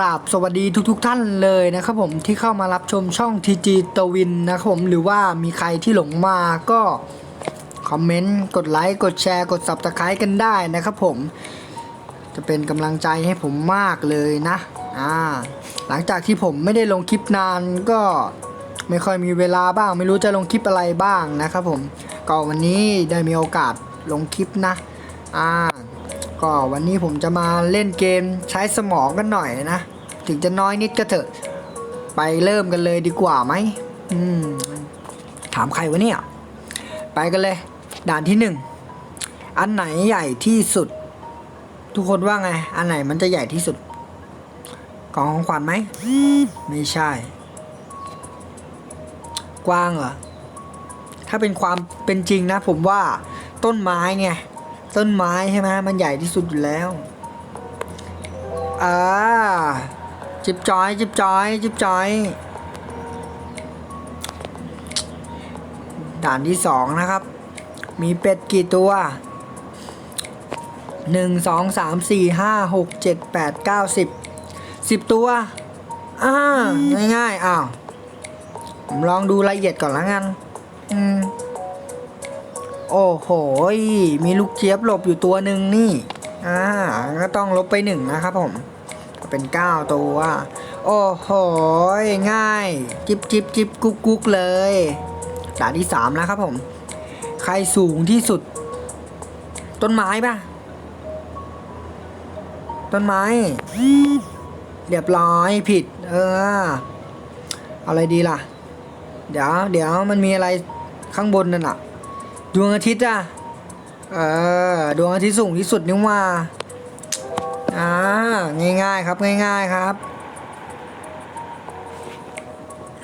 ราบสวัสดีทุกๆทท่านเลยนะครับผมที่เข้ามารับชมช่อง TG ตวินนะครับผมหรือว่ามีใครที่หลงมาก็คอมเมนต์กดไลค์กดแชร์กด Subscribe กันได้นะครับผม จะเป็นกำลังใจให้ผมมากเลยนะอ่าหลังจากที่ผมไม่ได้ลงคลิปนานก็ไม่ค่อยมีเวลาบ้าง ไม่รู้จะลงคลิปอะไรบ้างนะครับผมก็วันนี้ได้มีโอกาสลงคลิปนะอ่า ก็วันนี้ผมจะมาเล่นเกมใช้สมองกันหน่อยนะ ถึงจะน้อยนิดก็เถอะ ไปเริ่มกันเลยดีกว่าไหมอืม ถามใครวะเนี่ย ไปกันเลย ด่านที่หนึ่ง อันไหนใหญ่ที่สุด ทุกคนว่าไง อันไหนมันจะใหญ่ที่สุด กล่องของขวัญไหม ไม่ใช่ กว้างเหรอ ถ้าเป็นความเป็นจริงนะ ผมว่าต้นไม้ไง ต้นไม้ใช่ไหมมันใหญ่ที่สุดอยู่แล้วอ่าจิบจอยจิบจอยจิบจอย ด่านที่สองนะครับ มีเป็ดกี่ตัวหนึ่งสองสามสี่ห้าหกเจ็ดแปดเก้าสิบสิบตัวอ่าง่ายๆอ้าวผมลองดูรายละเอียดก่อนละกัน อืม โอ้โห มีลูกเจี๊ยบหลบอยู่ตัวหนึ่งนี่ อ่า ก็ต้องลบไปหนึ่งนะครับผม เป็นเก้าตัว โอ้โห ง่าย จิบจิบจิบกุ๊กกุ๊กเลยด่านที่สามแล้วครับผม ใครสูงที่สุด ต้นไม้ปะต้นไม้ เรียบร้อยผิด เอออาอะไรดีล่ะ เดี๋ยว เดี๋ยวมันมีอะไรข้างบนนั่นอะ ดวงอาทิตย์อะเออ ดวงอาทิตย์สูงที่สุดนี่ว่า อ่า ง่ายๆครับง่าย ๆครับ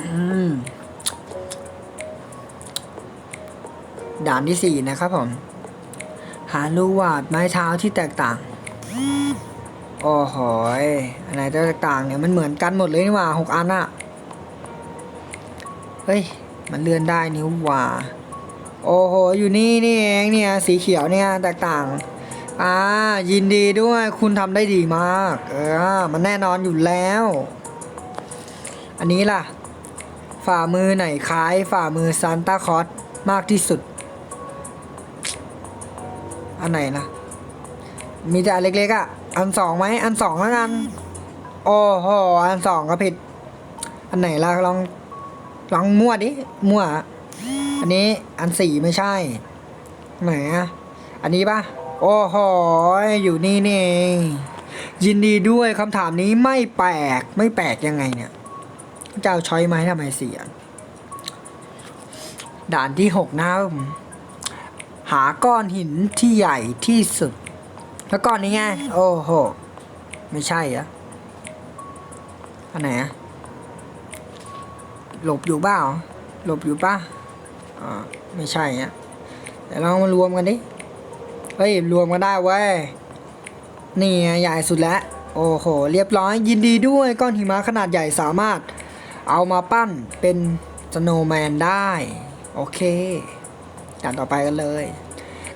อืม ด่านที่สี่นะครับผม หาลูกวาดไม้เท้าที่แตกต่างโอ้โหยอันไหนจะแตกต่างเนี่ยมันเหมือนกันหมดเลยนี่ว่าหกอันอะเฮ้ย มันเลื่อนได้นิ้วว่า โอ้โห อยู่นี่นี่เองเนี่ยสีเขียวเนี่ยแตกต่าง อ่า ยินดีด้วยคุณทำได้ดีมาก เออ มันแน่นอนอยู่แล้ว อันนี้ล่ะ ฝ่ามือไหนคล้ายฝ่ามือซานตาคอสมากที่สุด อันไหนนะมีแต่อันเล็กๆอะ่ะ อันสองไหม อันสองแล้วกัน โอ้โห อันสองก็ผิด อันไหนล่ะลอง ลองมั่วดิ มั่ว อันนี้อันสี่ไม่ใช่ ไหนอะอันนี้ปะโอ้โหอยู่นี่นี่เองยินดีด้วยคำถามนี้ไม่แปลกไม่แปลกยังไงเนี่ยเจ้าช้อยไหมทำไมเสียด่านที่หกนะครับผมหาก้อนหินที่ใหญ่ที่สุด แล้วก้อนนี้ไงโอ้โหไม่ใช่อะอันไหนอะหลบอยู่เปล่าหลบอยู่ป่ะ อ่าไม่ใช่อะเดี๋ยวลองมารวมกันดิเฮ้ยรวมกันได้เว้ยนี่ใหญ่สุดแล้วโอ้โหเรียบร้อยยินดีด้วยก้อนหิมะขนาดใหญ่สามารถ เอามาปั้นเป็นสโนว์แมนได้ โอเคด่านต่อไปกันเลย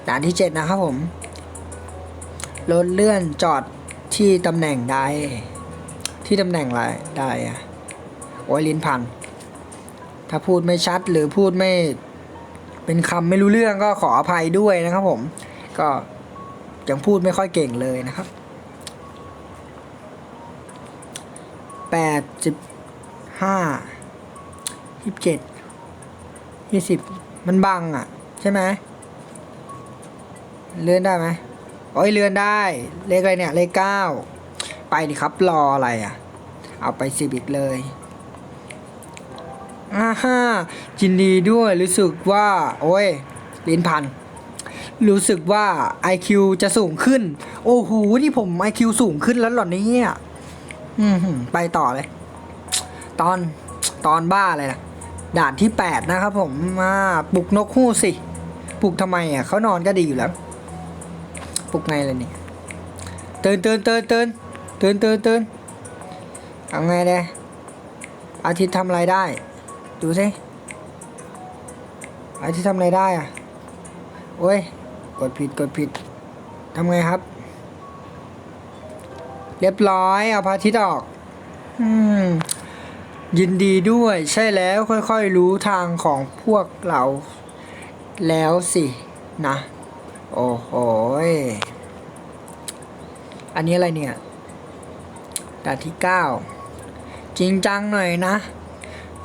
ด่านที่ 7 นะครับผมรถเลื่อนจอดที่ตำแหน่งใด ที่ตำแหน่งอะไรได้อะโอ้ยลิ้นพัน ถ้าพูดไม่ชัดหรือพูดไม่ เป็นคำไม่รู้เรื่องก็ขออภัยด้วยนะครับผม ก็ยังพูดไม่ค่อยเก่งเลยนะครับแปดสิบห้ายี่สิบเจ็ดยี่สิบมันบังอะ ใช่ไหมเลื่อนได้ไหมโอ้ยเลื่อนได้ เลขอะไรเนี่ย เลขเก้าไปดิครับรออะไรอะ เอาไปสิบอีกเลย อ่าฮะยินดีด้วยรู้สึกว่า โอ้ยลิ้นพัน รู้สึกว่า IQ จะสูงขึ้น โอ้โหนี่ผม IQ สูงขึ้นแล้วเหรอเนี่ยอืมหืมไปต่อเลย ตอนตอนบ้าอะไรนะด่านที่ 8 นะครับผมมาปลุกนกฮูกสิปลุกทำไมอะเขานอนก็ดีอยู่แล้วปลุกไงเลยนี่เตือนเตือนเตือนเตือนเตือนเตือนเตือนเอาไงเด้อาทิตย์ทำอะไรได้ ดูสิอาทิตย์ทำอะไรได้อะ โอ้ย กดผิดกดผิดทำไงครับ เรียบร้อย เอาพระอาทิตย์ออก อืม ยินดีด้วยใช่แล้วค่อยๆรู้ทางของพวกเรา แล้วสินะ โอ้โหอันนี้อะไรเนี่ยด่านที่เก้าจริงจังหน่อยนะ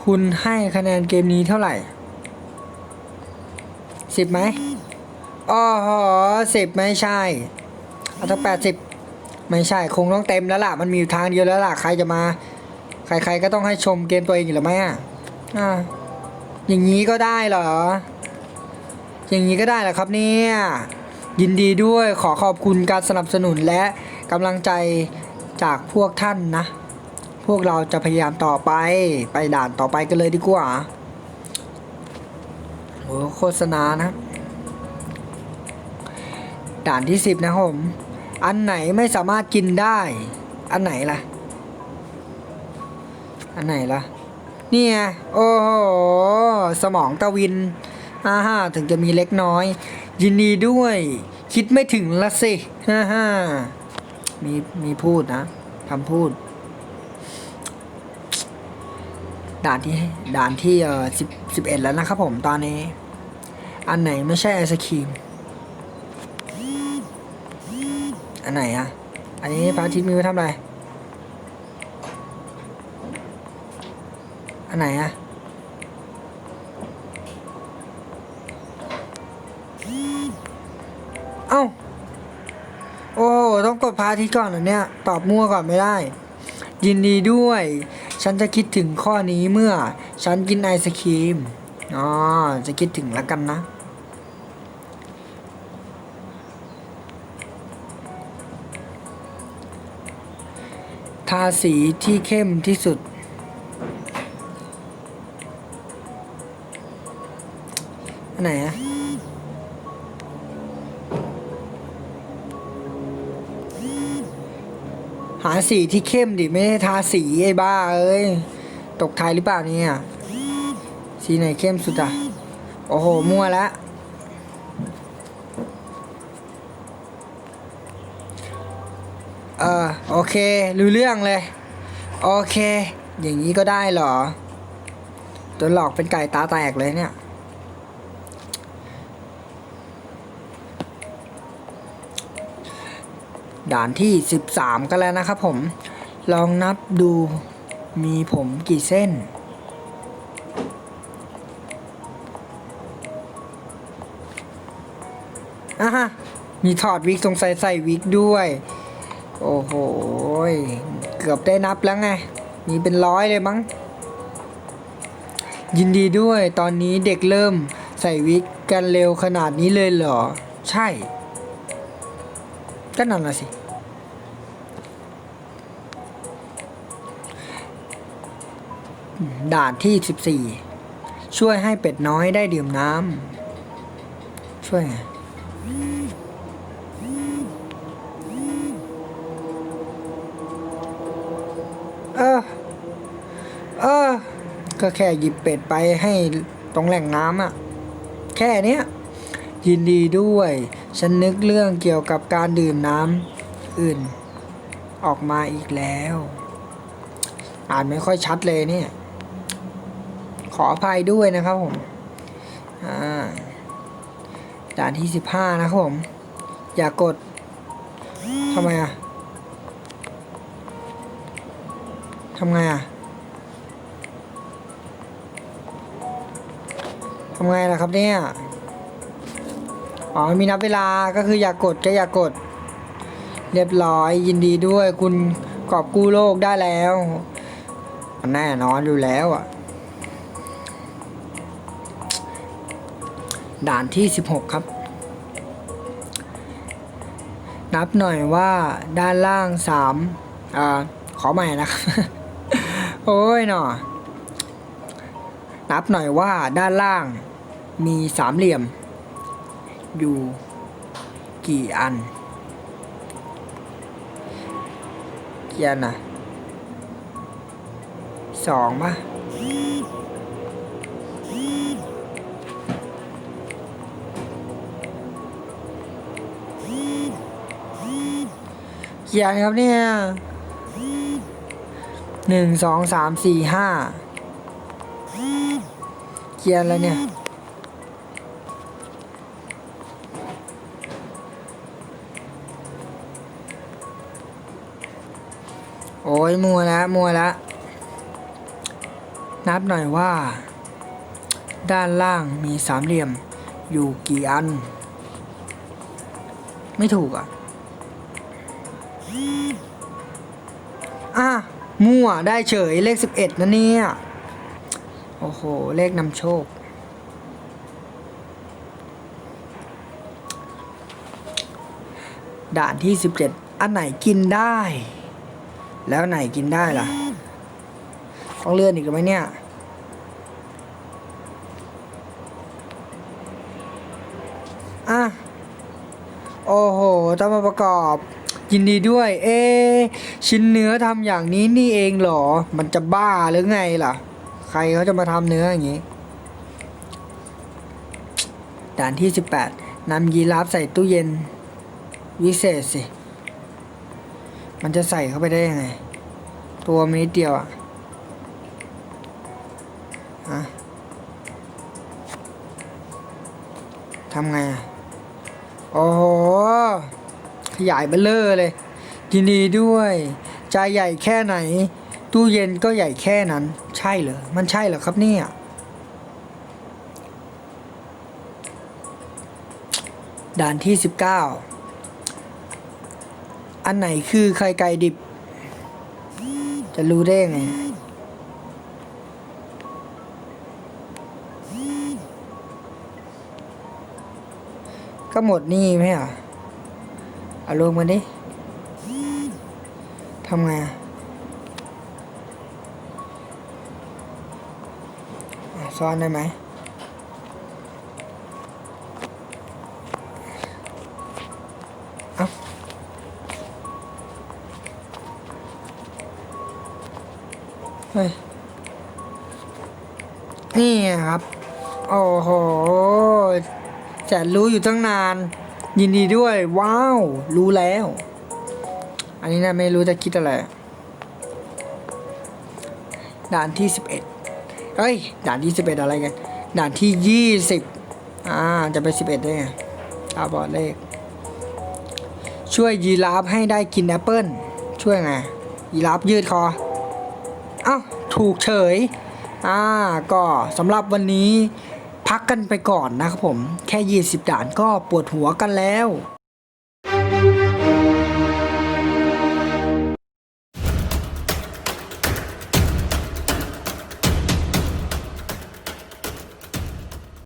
คุณให้คะแนนเกมนี้เท่าไหร่สิบไหมอ๋อสิบไม่ใช่เอาตั้งแปดสิบไม่ใช่ คงต้องเต็มแล้วล่ะ มันมีอยู่ทางเดียวแล้วล่ะ ใครจะมา ใครๆก็ต้องให้ชมเกมตัวเองอยู่แล้วไหมอะอ่าอย่างนี้ก็ได้เหรอ อย่างนี้ก็ได้เหรอครับเนี่ย ยินดีด้วยขอขอบคุณการสนับสนุนและกำลังใจจากพวกท่านนะ พวกเราจะพยายามต่อไปไปด่านต่อไปกันเลยดีกว่าโอ้โฆษณานะ ด่านที่สิบนะผม อันไหนไม่สามารถกินได้ อันไหนล่ะ อันไหนล่ะ เนี่ไงโอ้โห สมองตะวินอ่าฮะถึงจะมีเล็กน้อย ยินดีด้วย คิดไม่ถึงละสิฮ่าฮ่ามีมีพูดนะทำพูด ด่านที่ด่านที่เอ่อสิบสิบเอ็ดแล้วนะครับผมตอนนี้ อันไหนไม่ใช่ไอศครีม อันไหนอะอันนี้พระอาทิตย์มีไว้ทำอะไร อันไหนอะเอ้า โอ้ ต้องกดพระอาทิตย์ก่อนเหรอเนี่ย ตอบมั่วก่อนไม่ได้ ยินดีด้วย ฉันจะคิดถึงข้อนี้เมื่อ ฉันกินไอศครีม อ๋อ จะคิดถึงแล้วกันนะ ทาสีที่เข้มที่สุด สีที่เข้มดิไม่ได้ทาสีไอ้บ้าเอ้ยตกไทยหรือเปล่าเนี่ยสีไหนเข้มสุดอะโอ้โหมั่วล้วเออโอเครู้เรื่องเลย โอเค อย่างนี้ก็ได้เหรอโดนหลอกเป็นไก่ตาแตกเลยเนี่ย ด่านที่สิบสามกันแล้วนะครับผม ลองนับดูมีผมกี่เส้น อะฮะ มีถอดวิกสงสัยใส่วิกด้วย โอ้โห เกือบได้นับแล้วไง มีเป็นร้อยเลยมั้ง ยินดีด้วย ตอนนี้เด็กเริ่มใส่วิกกันเร็วขนาดนี้เลยเหรอ ใช่ก็นั่นละสิ ด่านที่ 14 ช่วยให้เป็ดน้อยได้ดื่มน้ำช่วยไงเออ เออ ก็แค่หยิบเป็ดไปให้ตรงแหล่งน้ำอะแค่เนี้ย ยินดีด้วย ฉันนึกเรื่องเกี่ยวกับการดื่มน้ำอื่น ออกมาอีกแล้ว อ่านไม่ค่อยชัดเลยเนี่ย ขออภัยด้วยนะครับผมด่านที่สิบห้านะครับผม อย่ากดทำไมอะทำไงอะทำไงล่ะครับเนี่ยอ๋อมีนับเวลาก็คืออย่ากกดก็อย่ากกด เรียบร้อยยินดีด้วยคุณกอบกู้โลกได้แล้วแน่นอนอยู่แล้วอะ ด่านที่ 16 ครับ นับหน่อยว่าด้านล่าง3อ่าขอใหม่นะครับ โอ้ยหนอนับหน่อยว่าด้านล่างมีสามเหลี่ยม อยู่กี่อันกี่อันนะสองป่ะ กี่อันครับเนี่ยหนึ่งสองสามสี่ห้าเกียร์อะไรเนี่ยโอ้ยมัวแล้วมัวแล้วนับหน่อยว่า ด้านล่างมีสามเหลี่ยมอยู่กี่อัน ไม่ถูกอะ อะมั่วได้เฉยเลขสิบเอ็ดนะเนี่ย โอ้โห เลขนำโชค ด่านที่สิบเจ็ดอันไหนกินได้ แล้วไหนกินได้ล่ะ ต้องเลื่อนอีกไหมเนี่ยอะโอ้โห ต้องมาประกอบ ยินดีด้วย เอ ชิ้นเนื้อทำอย่างนี้นี่เองเหรอ มันจะบ้าหรือไงล่ะ ใครเขาจะมาทำเนื้ออย่างนี้ ด่านที่ 18นำยีราฟใส่ตู้เย็น วิเศษสิ มันจะใส่เข้าไปได้ยังไง ตัวมันนิดเดียวอะฮะทำไงอะโอ้โห ยายเบลเลอร์เลยยินดีด้วยใจใหญ่แค่ไหน ตู้เย็นก็ใหญ่แค่นั้น ใช่เหรอมันใช่เหรอครับเนี่ยด่านที่ 19 อันไหนคือไข่ไก่ดิบ จะรู้ได้ไง ก็หมดนี่ไหมอะ เอาลงมาดิทำไงซ่อนได้ไหมเอ้าเฮ้ย นี่ไงครับ โอ้โหแสนรู้อยู่ตั้งนาน ยินดีด้วย ว้าว รู้แล้ว อันนี้นะไม่รู้จะคิดอะไรด่านที่สิบเอ็ดเอ้ย ด่านที่สิบเอ็ดอะไรกัน ด่านที่ยี่สิบอ่า จะไปสิบเอ็ดได้ไงตาบอดเลข ช่วยยีราฟให้ได้กินแอปเปิ้ล ช่วยไง ยีราฟยืดคอ เอ้า ถูกเฉย อ่า ก็สำหรับวันนี้ พักกันไปก่อนนะครับผม แค่ 20 ด่านก็ปวดหัวกันแล้ว